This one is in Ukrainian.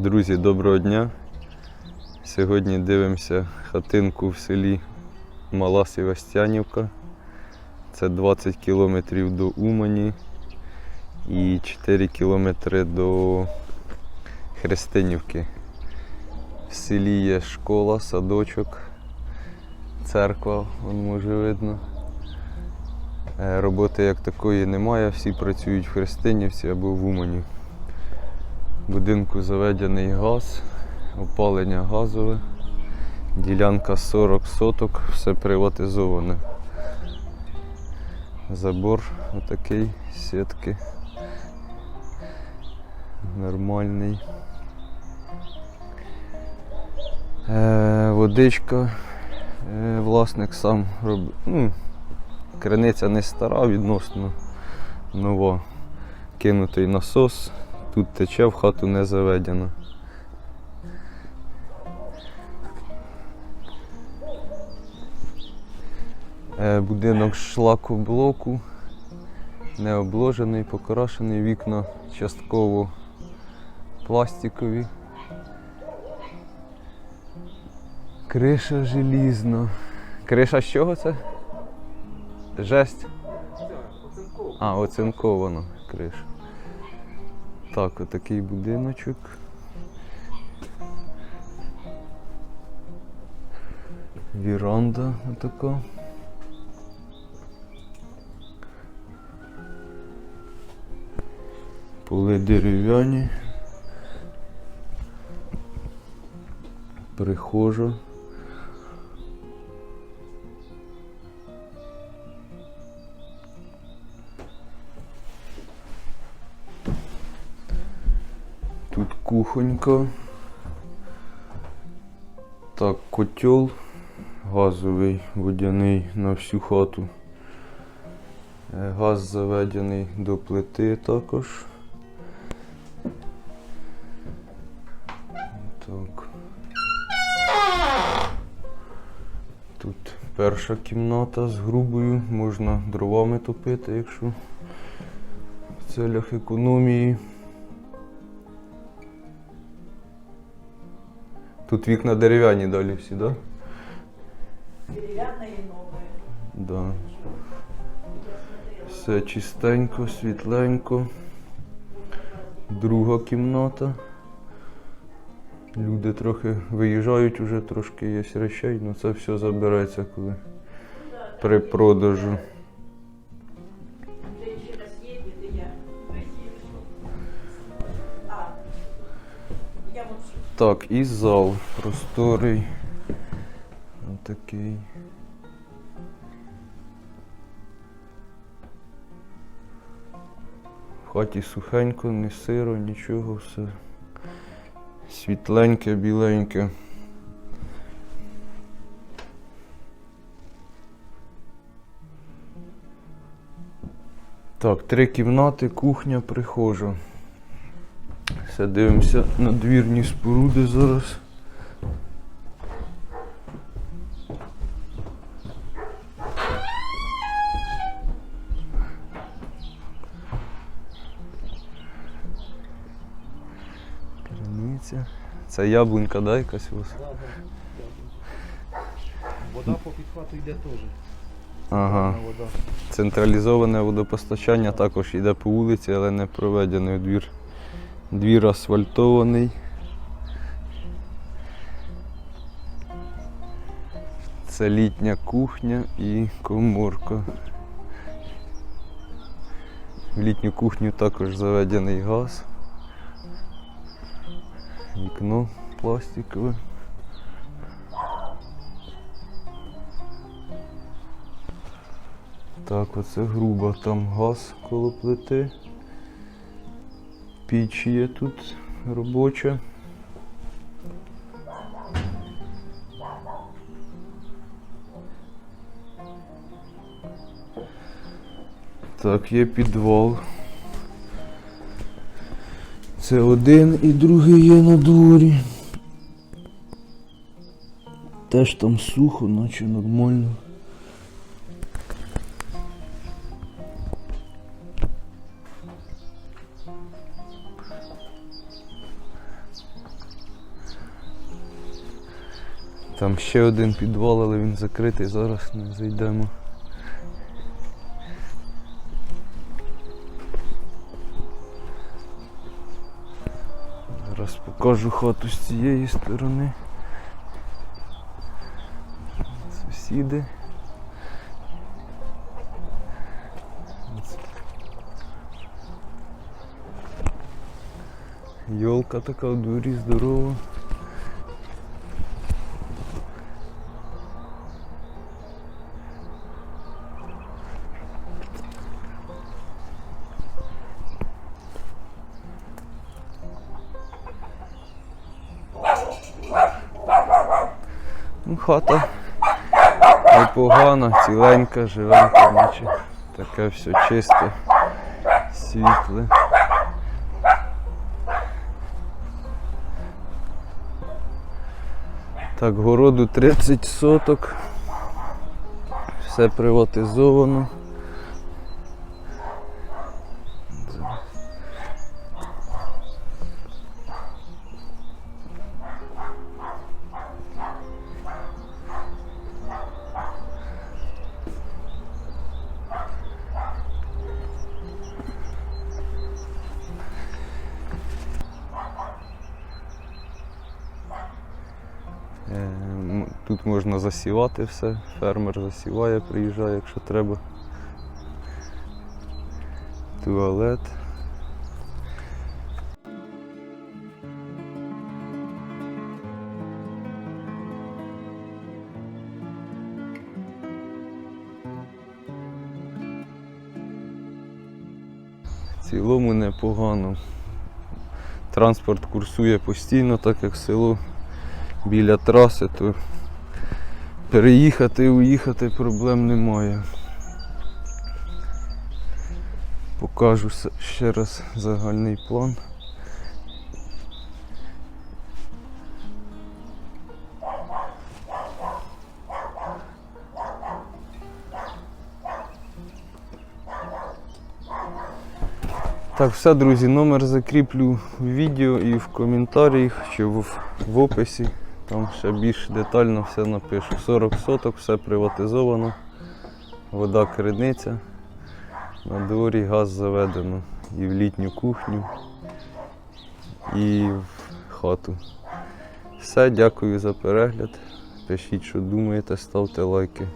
Друзі, доброго дня. Сьогодні дивимося хатинку в селі Мала Севастянівка. Це 20 кілометрів до Умані і 4 кілометри до Христинівки. В селі є школа, садочок, церква, вон може видно. Е, Роботи як такої немає, всі працюють в Христинівці або в Умані. Будинку заведений газ, опалення газове, ділянка 40 соток, все приватизоване. Забор отакий, сітки. Нормальний. Е, водичка. Е, власник сам робить. Ну, криниця не стара відносно нова. Кинутий насос. Тут тече, в хату не заведено. Е, Будинок шлакоблоку, не обложений, покрашений, вікна частково пластикові. Криша желізна. Криша з чого це? Жесть? А, оцинковано криша. Так, отакий будиночок. Віранда отака. Поли дерев'яні. Прихожа. Тут кухонька. Так, котел газовий, водяний на всю хату. Е, Газ заведений до плити також. Так. Тут перша кімната з грубою, можна дровами топити, якщо в целях економії. Тут вікна дерев'яні далі всі, так? Да? Деревянная и новая. Да. Все чистенько, світленько. Друга кімната. Люди трохи виїжджають уже, трошки є речей, але це все забереться коли при продажу. Так, і зал просторий. Отакий. В хаті сухенько, не сиро, нічого, все світленьке, біленьке. Так, три кімнати, кухня, прихожа. Все дивимося на двірні споруди зараз. Криниця. Це яблунька, да, якась у вас? Вода по підхвату йде теж. Ага. Централізоване водопостачання також йде по вулиці, але не проведений у двір. Двір асфальтований. Це літня кухня і коморка. В літню кухню також заведений газ. Вікно пластикове. Так, оце грубо, там газ коло плити. Піч є тут робоча. Так, є підвал. Це один і другий є на дворі. Теж там сухо, наче нормально. Там ще один підвал, але він закритий, зараз не зайдемо. Зараз покажу хату з цієї сторони. Сусіди. Йолка така в дворі здорова. Хата непогана, ціленька, живенька, наче таке все чисте, світле. Так, городу 30 соток. Все приватизовано. Можна засівати все. Фермер засіває, приїжджає, якщо треба. Туалет. В цілому непогано. Транспорт курсує постійно, так як село біля траси, то переїхати, уїхати проблем немає. Покажу ще раз загальний план. Так, все, друзі, номер закріплю в відео і в коментарях чи в, в описі. Там ще більш детально все напишу. 40 соток, все приватизовано, вода криниця, на дворі газ заведено і в літню кухню, і в хату. Все, дякую за перегляд. Пишіть, що думаєте, ставте лайки.